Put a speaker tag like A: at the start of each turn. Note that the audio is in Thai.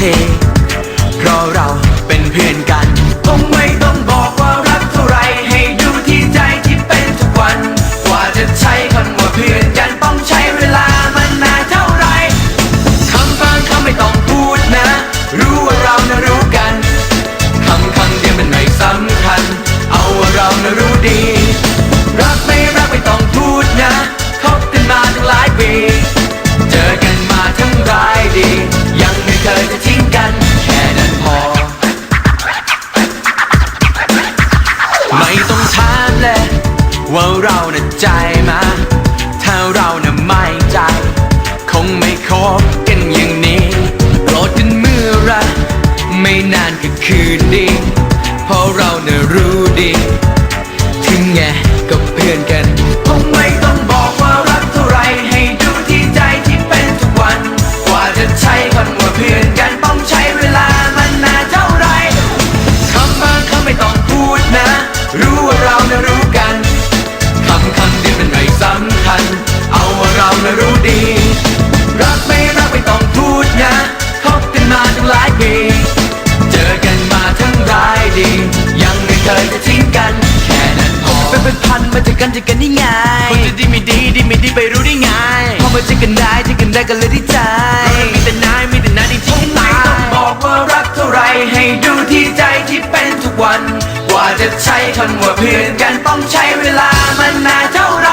A: ทีเพราะเราเป็นเพื่อนกัน ว่าเราน่ะใจมาถ้าเราน่ะไม่ใจ คงไม่คบกันอย่างนี้โกรธกันเมื่อไรไม่นานก็คืนดี เพราะเราน่ะรู้ดี ถึงไง กันแค่นั้นพอเป็นเป็นพันมาเจอกันเจอกันนี่ไงคนจะดีไม่ดีดีไม่ดีไปรู้ได้ไงพอมาเจอกันได้เจอกันได้ก็เลยได้ใจมีแต่นายมีแต่นายที่ทิ้งไม่ต้องบอกว่ารักเท่าไรให้ดูที่ใจที่เป็นทุกวัน กว่าจะใช้คำว่าเพื่อนกันต้องใช้เวลามันนานเท่าไร